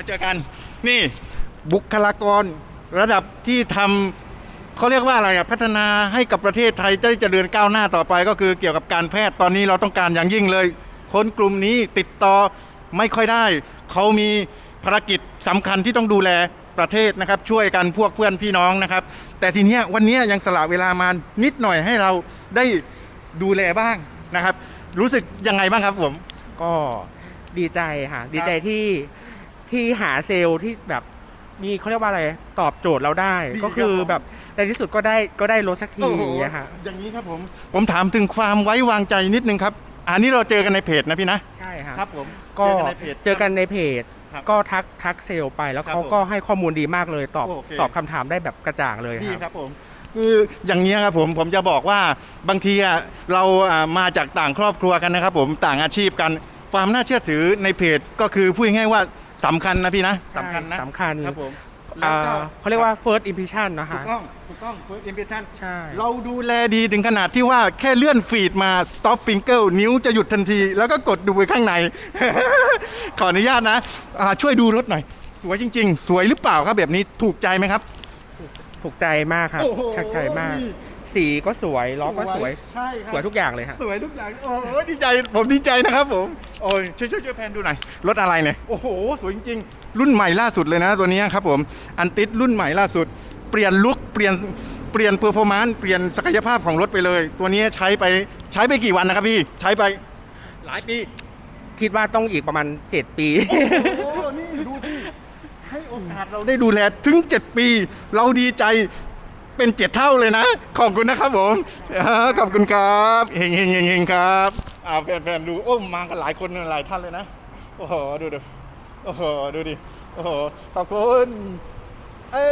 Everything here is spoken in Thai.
มาเจอกัน นี่บุคลากรระดับที่ทำเขาเรียกว่าอะไรอะพัฒนาให้กับประเทศไทยจะได้เจริญก้าวหน้าต่อไป ก็คือเกี่ยวกับการแพทย์ตอนนี้เราต้องการอย่างยิ่งเลย คนกลุ่มนี้ติดต่อไม่ค่อยได้ เขามีภารกิจสำคัญที่ต้องดูแลประเทศนะครับ ช่วยกันพวกเพื่อนพี่น้องนะครับ แต่ทีนี้วันนี้ยังสละเวลามานิดหน่อยให้เราได้ดูแลบ้างนะครับ รู้สึกยังไงบ้างครับผม ก็ดีใจค่ะ ดีใจที่ ที่หาเซลล์ที่แบบมีเขาเรียกว่าอะไรตอบโจทย์เราได้ ดีก็คือครับผมแบบในที่สุดก็ได้ก็ได้ลดสักทีโอ้โหอย่างเงี้ยค่ะอย่างนี้ครับผม ผมถามถึงความไว้วางใจนิดนึงครับ อันนี้เราเจอกันในเพจนะพี่นะ ใช่ค่ะครับผมก็เจอกันในเพจ เจอกันในเพจ ครับก็ทักทักเซลล์ไปแล้วครับเขาผมก็ให้ข้อมูลดีมากเลยตอบโอเค ตอบคำถามได้แบบกระจ่างเลยดีครับครับผมคืออย่างนี้ยครับผมผมจะบอกว่าบางทีอะเราอ่ามาจากต่างครอบครัวกันนะครับผมต่างอาชีพกัน ความน่าเชื่อถือในเพจก็คือพูดง่ายๆว่า สำคัญนะพี่นะสำคัญนะสำคัญครับผมอ่าแล้วก็ เขาเรียกว่า first impression นะถูคะกต้องถูกต้อง first impression ใช่ เราดูแลดีถึงขนาดที่ว่าแค่เลื่อนฟีดมา stop finger นิ้วจะหยุดทันที แล้วก็กดดูไปข้างใน ขออนุญาตนะอ่าช่วยดูรถหน่อย สวยจริง ๆ สวยหรือเปล่าครับแบบนี้ถูกใจไหมครับ ถูกใจมากครับโอ้โหชักใจมาก สีก็สวยล้อก็สวย ใช่ครับสวยทุกอย่างเลยครับสวยทุกอย่างโอ้โหดีใจผมดีใจนะครับผมโอ้ยช่วยช่วยช่วยแพนดูหน่อยรถอะไรเนี่ยโอ้โหสวยจริงๆรุ่นใหม่ล่าสุดเลยนะตัวนี้ครับผมอันติดรุ่นใหม่ล่าสุด เปลี่ยนลุคเปลี่ยนเปลี่ยนเพอร์ฟอร์มานซ์เปลี่ยนศักยภาพของรถไปเลย ตัวนี้ใช้ไปใช้ไปกี่วันนะครับพี่ใช้ไปหลายปี คิดว่าต้องอีกประมาณ 7 ปี โอ้โหนี่ดูพี่ให้โอกาสเราได้ดูแลถึง 7 ปี เราดีใจ เป็นเจ็ดเท่าเลยนะ ขอบคุณนะครับผมขอบคุณครับเฮงเฮงเฮงเฮงครับอ่าแฟนๆดูโอ้มากันหลายคนหลายท่านเลยนะโอ้โหดูดูโอ้โหดูดิโอ้โหขอบคุณเอ้